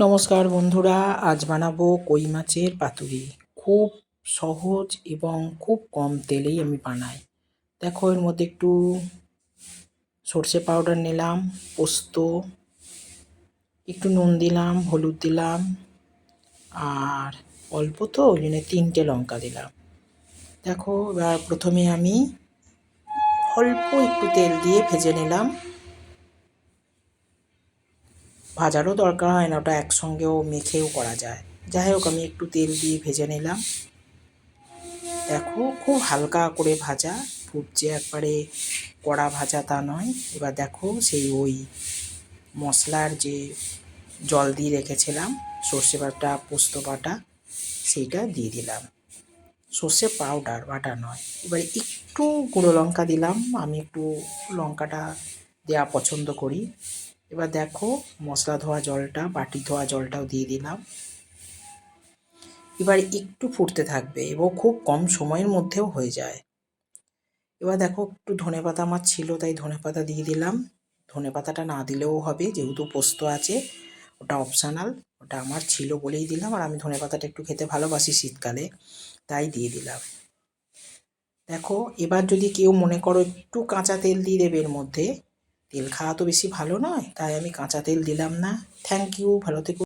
নমস্কার বন্ধুরা, আজ বানাবো কই মাছের পাতুরি। খুব সহজ এবং খুব কম তেলেই আমি বানাই। দেখো, এর মধ্যে একটু সর্ষে পাউডার নিলাম, পোস্ত, একটু নুন দিলাম, হলুদ দিলাম, আর অল্প তো, ওই জন্য তিনটে লঙ্কা দিলাম। দেখো, এবার প্রথমে আমি অল্প একটু তেল দিয়ে ভেজে নিলাম। ভাজারও দরকার হয় না, ওটা একসঙ্গেও মেখেও করা যায়। যাই হোক, আমি একটু তেল দিয়ে ভেজে নিলাম। দেখো, খুব হালকা করে ভাজা, ফুটছে একবারে কড়া ভাজা তা নয়। এবার দেখো, সেই ওই মশলার যে জল দিয়ে রেখেছিলাম, সর্ষে বাটা, পোস্ত বাটা, সেইটা দিয়ে দিলাম। সর্ষে পাউডার, বাটা নয়। এবার একটু গুঁড়ো লঙ্কা দিলাম। আমি একটু লঙ্কাটা দেওয়া পছন্দ করি। এবার দেখো মশলা ধোয়া জলটা, বাটি ধোয়া জলটাও দিয়ে দিলাম। এবার একটু ফুটতে থাকবে এবং খুব কম সময়ের মধ্যেও হয়ে যায়। এবার দেখো একটু ধনে পাতা আমার ছিল, তাই ধনে পাতা দিয়ে দিলাম। ধনে পাতাটা না দিলেও হবে, যেহেতু পোস্ত আছে, ওটা অপশানাল ওটা আমার ছিল বলেই দিলাম। আর আমি ধনে পাতাটা একটু খেতে ভালোবাসি শীতকালে, তাই দিয়ে দিলাম। দেখো এবার যদি কেউ মনে করো একটু কাঁচা তেল দিয়ে দেবে এর মধ্যে তেল খাওয়া তো বেশি ভালো নয়, তাই আমি কাঁচা তেল দিলাম না। থ্যাংক ইউ ভালো থেকো।